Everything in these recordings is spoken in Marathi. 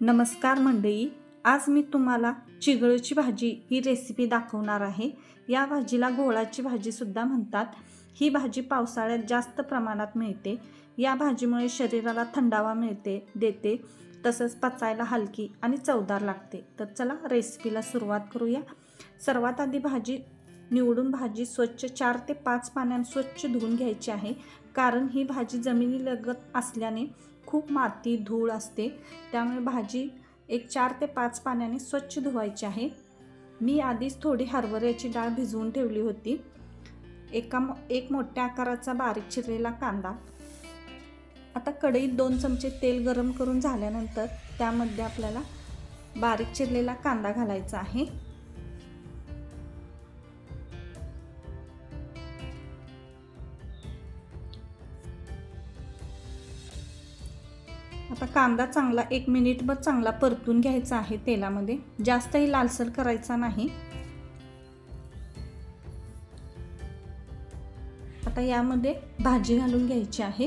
नमस्कार मंडळी आज मी तुम्हाला चिगळूची भाजी ही रेसिपी दाखवणार आहे. या भाजीला गोळाची भाजीसुद्धा म्हणतात. ही भाजी पावसाळ्यात जास्त प्रमाणात मिळते. या भाजीमुळे शरीराला थंडावा मिळते देते. तसंच पचायला हलकी आणि चवदार लागते. तर चला रेसिपीला सुरुवात करूया. सर्वात आधी भाजी निवडून भाजी स्वच्छ चार ते पाच पाण्याने स्वच्छ धुवून घ्यायची आहे. कारण ही भाजी जमिनीलगत असल्याने खूप माती धूळ असते. त्यामुळे भाजी एक चार ते पाच पाण्याने स्वच्छ धुवायची आहे. मी आधीच थोडी हरभऱ्याची डाळ भिजवून ठेवली होती. एका मो एक मोठ्या आकाराचा बारीक चिरलेला कांदा. आता कढईत दोन चमचे तेल गरम करून झाल्यानंतर त्यामध्ये आपल्याला बारीक चिरलेला कांदा घालायचा आहे. आता कांदा चांगला एक मिनिटभर चांगला परतून घ्यायचा आहे तेलामध्ये. जास्तही लालसर करायचा नाही. आता यामध्ये भाजी घालून घ्यायची आहे.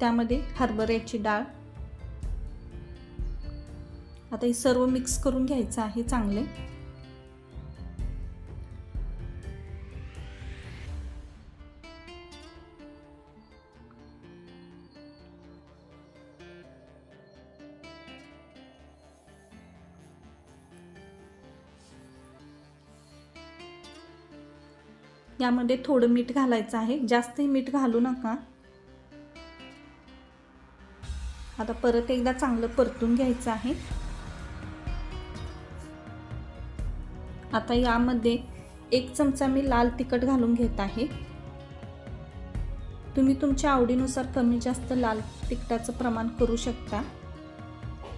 त्यामध्ये हरभऱ्याची डाळ. आता हे सर्व मिक्स करून घ्यायचं आहे चांगले. यामध्ये थोडं मीठ घालायचं आहे. जास्तही मीठ घालू नका. आता परत एकदा चांगलं परतून घ्यायचं आहे. आता यामध्ये एक चमचा मी लाल तिखट घालून घेत आहे. तुम्ही तुमच्या आवडीनुसार कमी जास्त लाल तिखटाचं प्रमाण करू शकता.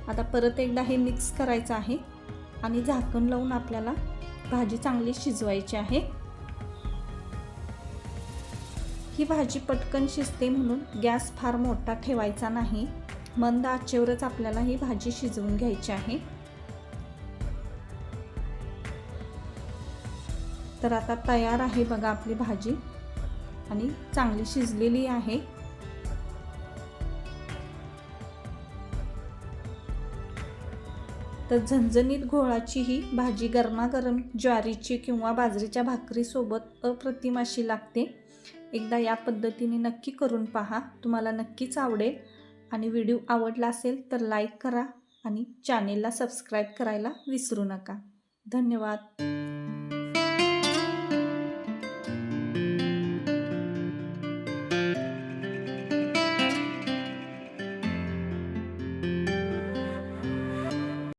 आता परत एकदा हे मिक्स करायचं आहे आणि झाकण लावून आपल्याला भाजी चांगली शिजवायची आहे. ही भाजी पटकन शिजते म्हणून गॅस फार मोठा ठेवायचा नाही. मंद आचेवरच आपल्याला ही भाजी शिजवून घ्यायची आहे. तर आता तयार आहे बघा आपली भाजी. आणि चांगली शिजलेली आहे. तर झणझणीत घोळाची ही भाजी गरमागरम ज्वारीची किंवा बाजरीच्या भाकरीसोबत अप्रतिम अशी लागते. एकदा या पद्धतीने नक्की करून पहा. तुम्हाला नक्कीच आवडेल. आणि व्हिडिओ आवडला असेल तर लाईक करा आणि चॅनेलला सबस्क्राईब करायला विसरू नका. धन्यवाद.